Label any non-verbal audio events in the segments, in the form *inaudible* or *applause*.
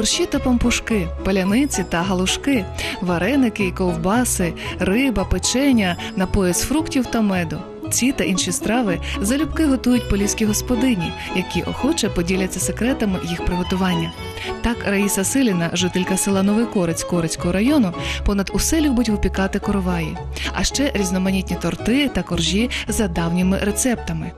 борщі та пампушки, паляниці та галушки, вареники і ковбаси, риба, печеня, напої з фруктів та меду. Ці та інші страви залюбки готують поліські господині, які охоче поділяться секретами їх приготування. Так Раїса Силіна, жителька села Новий Корець Корецького району, понад усе любить випікати короваї, а ще різноманітні торти та коржі за давніми рецептами.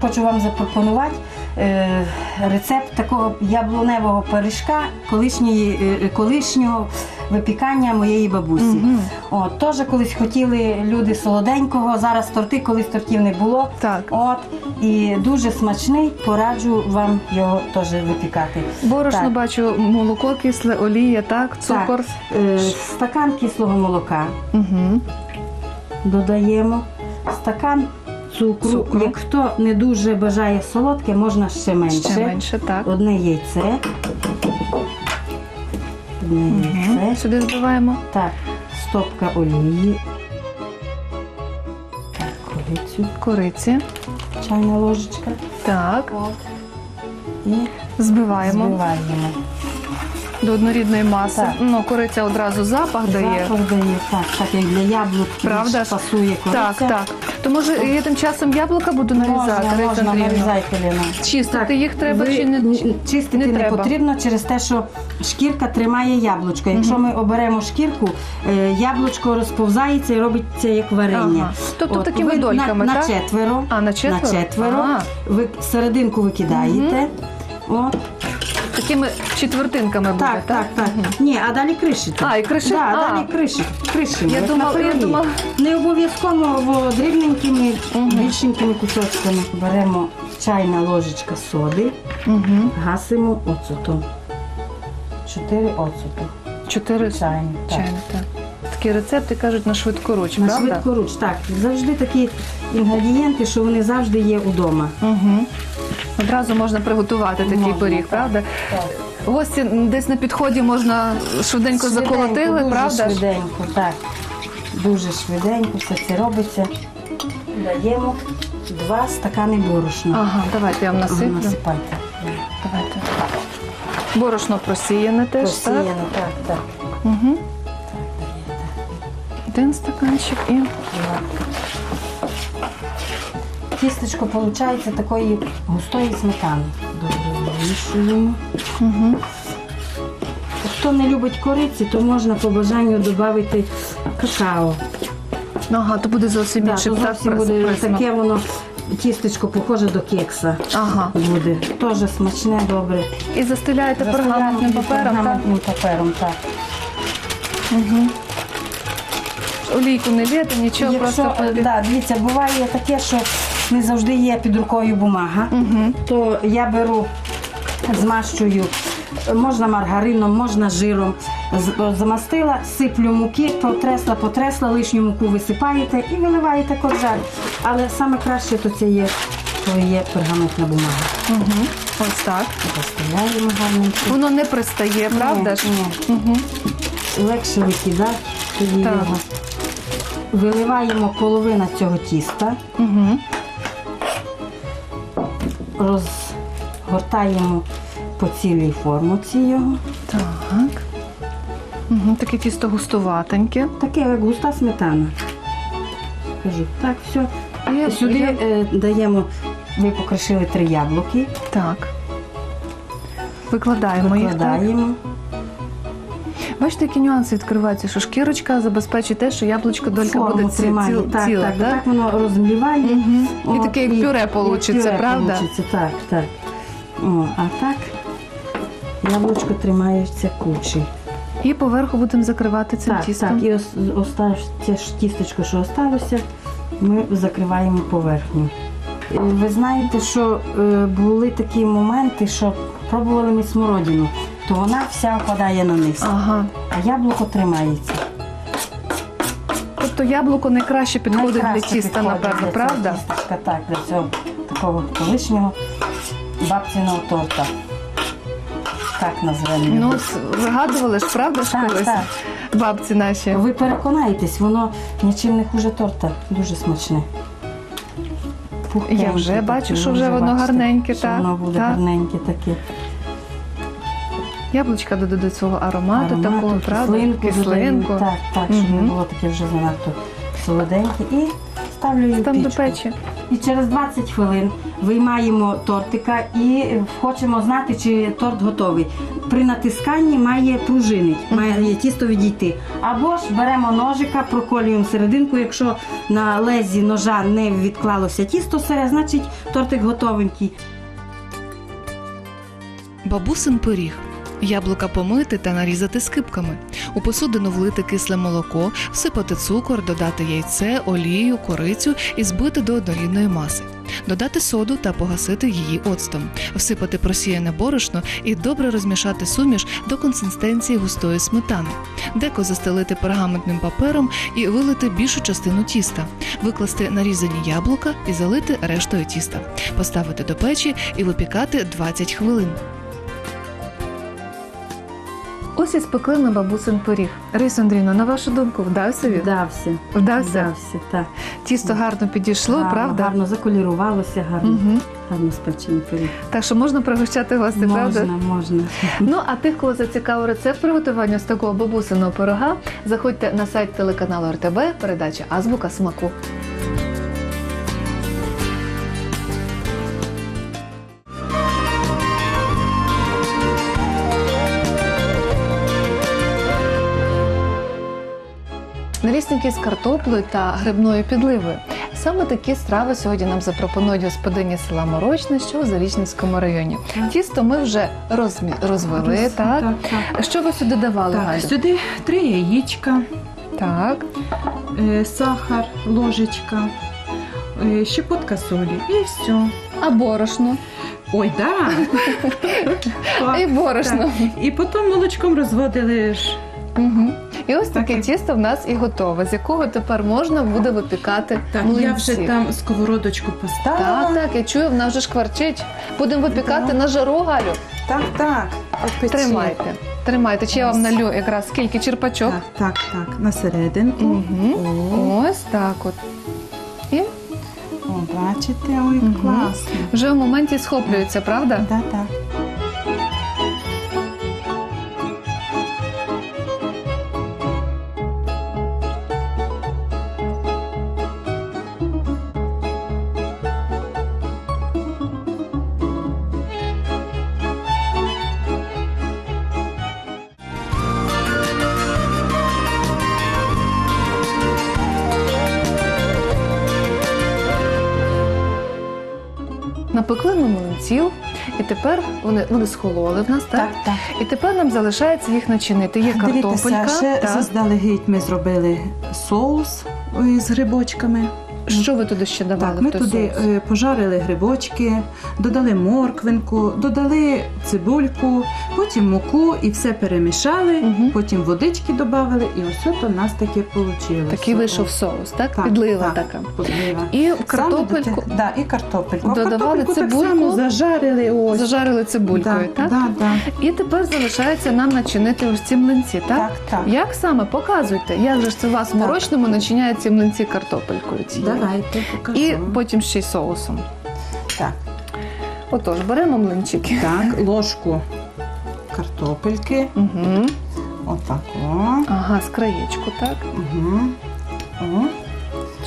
Хочу вам запропонувати е, рецепт такого яблуневого пиріжка колишньої, е, колишнього випікання моєї бабусі. Мгм. От, теж колись хотіли люди солоденького, зараз торти, колись тортів не було. Так. От, і дуже смачний, пораджу вам його теж випікати. Борошно Так. бачу, молоко кисле, олія, так, цукор. Так, е, стакан кислого молока Угу. додаємо, стакан цукру. Цукру. Як хто не дуже бажає солодке, можна ще менше. Ще менше, так. Одне яйце. Одне яйце. Угу. Сюди збиваємо. Так, стопка олії. Так, корицю, Кориці. чайна ложечка. Так. І Збиваємо збиваємо. до однорідної маси. Так. Ну, кориця одразу запах дає. Запах дає, так, так як для яблук Правда більш пасує кориця. Так, так. То може я тим часом яблука буду нарізати, Можна, Раїса можна Андріївна? нарізати, Ліна. Чистити їх треба Ви чи не н- чистити не треба? потрібно через те, що шкірка тримає яблучко. Якщо ми оберемо шкірку, е, яблучко розповзається і робиться як варення. Ага. Тобто такими ви дольками, на, так? на четверо. А, на четверо? На четверо. А. Ви серединку викидаєте. От. Такими четвертинками буде, Так, так, так. Мгм. Ні, а далі кришите. А, і криши- Да, а. далі криши. кришимо, Я як думала- я думала- Не обов'язково во дрібненькими, Мгм. більшенькими кусочками. Беремо чайна ложечка соди. Угу. Гасимо оцетом. Чотири оцету. Чотири Чайні. Так. чайних, так. Такі рецепти кажуть на швидкоруч, На правда? швидкоруч. Так, завжди такі інгредієнти, що вони завжди є вдома. Угу. Одразу можна приготувати такий Можна, пиріг, так. правда? Так. Гості десь на підході можна швиденько заколотили, дуже правда? Швиденько, так. Дуже швиденько все це робиться. Даємо два стакани борошна. Ага, давайте я вам Ага, насиплю. насипайте. Давайте. Борошно просіяне теж, Посіяно, так? так, так. Угу. Один стаканчик і Тістечко виходить такої густої сметани. Добре вимішуємо. угу. Хто не любить кориці, то можна по бажанню додати какао. Ага, то буде зовсім Да, інший зовсім буде присмак. таке воно тістечко похоже до кекса. Ага. Буде. Теж смачне, добре. І застеляєте пергаментним папером, так? Пергаментним папером, так. Угу. Олійку не лєте, нічого, Якщо, просто е, да, дивіться, буває таке, що не завжди є під рукою бумага, Угу. то я беру, змащую, можна маргарином, можна жиром. Замастила, сиплю муки, потресла, потресла, лишню муку висипаєте і виливаєте коржак. Але саме краще то це є, то є пергаментна бумага. Угу. Ось так. Розставляємо гарненько. Воно не пристає, правда ж? Ні, Угу. Легше викидати тоді його. Виливаємо половину цього тіста. Угу. Розгортаємо по цілій формуці його. Так. Угу. Таке тісто густуватеньке. Таке як густа сметана. Кажу, так, все. І Сюди я- е, даємо, ви покришили три яблуки, Так. Викладаємо їх. Так. Бачите, які нюанси відкриваються, що шкірочка забезпечить те, що яблучко долька Форму буде ці, тримає. ціл, так, ціла, так, так? так воно розмліває. Мгм. І От, таке як пюре получиться, пюре правда? получиться, Так, так. О, а так яблучко тримається кучі. І поверху будемо закривати цим Так, тістом. так. І ос, оста- те ж тістечко, що осталося, ми закриваємо поверхню. Е, Ви знаєте, що е, були такі моменти, що пробували ми смородину, то вона вся опадає на низ, Ага. а яблуко тримається. Тобто яблуко найкраще підходить Найкраще для тіста, підходить напевно, для цього правда? тістечка, так, для цього такого колишнього бабциного торта. Так назвемо. його. Ну, с- вигадували ж, правда ж Так, колись? так. Бабці наші. Ви переконаєтесь, воно нічим не хуже торта, дуже смачне. пухкеньке Я вже таке, бачу, що вже воно бачите, гарненьке, що так, Воно буде так. гарненьке таке. Яблучка додадуть свого аромату, Аромату, такого, правда? кислинку, Кислинку. додаю. Так, так, щоб не було таке вже занадто солоденьке. І ставлю її в Там до печі. І через 20 хвилин виймаємо тортика і хочемо знати, чи торт готовий. При натисканні має пружинить, має тісто відійти. Або ж беремо ножика, проколюємо серединку. Якщо на лезі ножа не відклалося тісто сире, значить тортик готовенький. Бабусин пиріг. Яблука помити та нарізати скибками. У посудину влити кисле молоко, всипати цукор, додати яйце, олію, корицю і збити до однорідної маси. Додати соду та погасити її оцтом, всипати просіяне борошно і добре розмішати суміш до консистенції густої сметани. Деко застелити пергаментним папером і вилити більшу частину тіста, викласти нарізані яблука і залити рештою тіста, поставити до печі і випікати 20 хвилин. Ось спекли на бабусин пиріг. Рису Андрійовна, на вашу думку, вдався він? Вдався. Вдався. Вдався, так. Тісто гарно підійшло, гарно, правда? Гарно заколірувалося, гарно, Угу. гарно спечений пиріг. Так що можна пригощати гостей, правда? Можна, можна. Ну а тих, кого зацікавив рецепт приготування з такого бабусиного пирога, заходьте на сайт телеканалу РТБ, передача Азбука смаку. Налісники з картоплею та грибною підливою. Саме такі страви сьогодні нам запропонують господині села Морочне, що у Зарічненському районі. Тісто ми вже розмі... розвели, так? так, так. Що ви сюди давали, Так, Галю? сюди три яєчка, Так. е, сахар, ложечка, е, щепотка солі і все. А борошно? Ой, да. *laughs* І борошно. Так. І потім молочком розводили ж. Угу. І ось Так, таке так. тісто в нас і готове, з якого тепер можна буде випікати Так, млинці. я вже там сковородочку поставила. Так, так, я чую, вона вже шкварчить. Будемо випікати Так. на жару, Галю. так, так. от печі. Тримайте. Тримайте, чи я вам налю якраз скільки черпачок. Так, так, так, на серединку. Угу. Ось так от. І о, бачите, ой, Мгм. класно. вже в моменті схоплюється, правда? Да, так. Напекли ми млинців, і тепер вони, вони схололи в нас, так? Так, так. І тепер нам залишається їх начинити. Є картопелька. Дивіться, ще заздалегідь ми зробили соус із з грибочками. Що ви туди ще давали? Так, ми туди соус? е, пожарили грибочки, додали морквинку, додали цибульку, потім муку і все перемішали, Мгм. потім водички додали, і ось у нас таке вийшло. Такий вийшов соус, так? Так, Підлива так. така. Подлива. І картопельку Саме да, і картопельку. Додавали картопельку так цибульку? само зажарили ось. зажарили цибулькою, да, так? Да, да. І тепер залишається нам начинити ось ці млинці, так? Так, так. Як саме показуйте? Як же ж це у вас в морочному начиняє ці млинці картопелькою? цією? Давайте покажу. І потім ще й соусом. Так, Отож, беремо млинчики. так, ложку картопельки. Угу. Отак. О. Ага, з краєчку, так? Угу. О.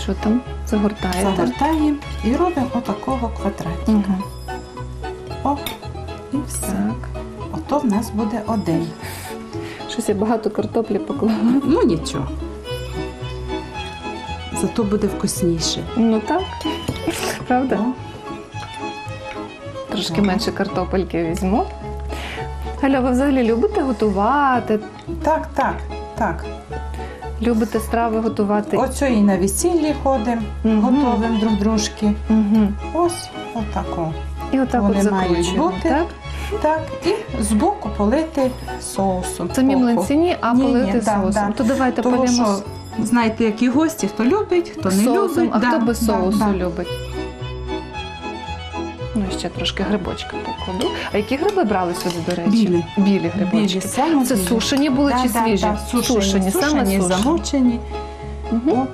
Що там? Загортаєте? Загортаємо і робимо отакого квадратика. Угу. Оп. І все. Так. Ото в нас буде один. Щось я багато картоплі поклала. Ну нічого. Зато буде вкусніше. Ну так. Правда? О. Трошки Так. менше картопельки візьму. Галя, ви взагалі любите готувати? Так, так, так. Любите страви готувати? Оцю і на весіллі ходимо, Мгм. готовимо друг дружки. Угу. Ось отако. І отак Вони от мають закручуємо, бути. так? Так, і збоку полити соусом. Самі млинці а Ні, ні, полити да, соусом. да. То давайте Тому полємо що, знаєте, які гості, хто любить, хто не соусом, любить. а Да, хто без да, соусу да. любить. Ну, і ще трошки грибочка покладу. А які гриби брали сюди, до речі? Білі. Білі грибочки. Білі, саме Це білі. сушені були Да, чи да, свіжі? да, сушені, сушені, саме сушені, сушені. замочені. Мгм. От.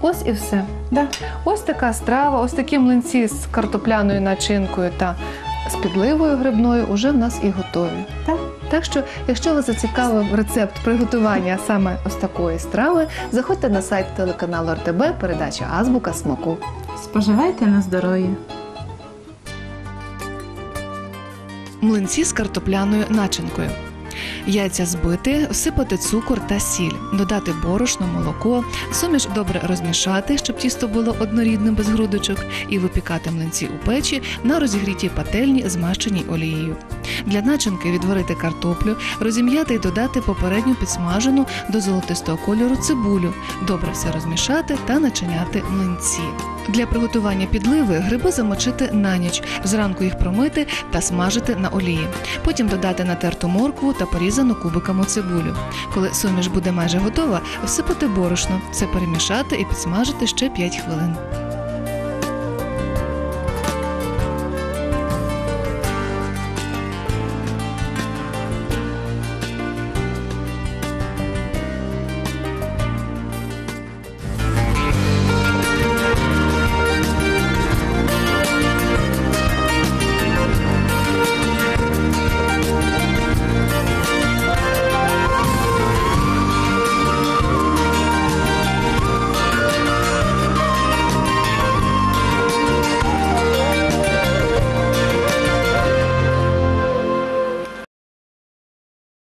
Ось і все. Да. Ось така страва, ось такі млинці з картопляною начинкою та з підливою грибною уже в нас і готові. Так. Так що, якщо вас зацікавив рецепт приготування саме ось такої страви, заходьте на сайт телеканалу РТБ, передача Азбука смаку. Споживайте на здоров'я. Млинці з картопляною начинкою. Яйця збити, всипати цукор та сіль, додати борошно, молоко, суміш добре розмішати, щоб тісто було однорідним без грудочок, і випікати млинці у печі на розігрітій пательні, змащеній олією. Для начинки відварити картоплю, розім'яти і додати попередньо підсмажену до золотистого кольору цибулю, добре все розмішати та начиняти млинці. Для приготування підливи гриби замочити на ніч, зранку їх промити та смажити на олії. Потім додати натерту моркву та порізану кубиками цибулю. Коли суміш буде майже готова, всипати борошно, все перемішати і підсмажити ще 5 хвилин.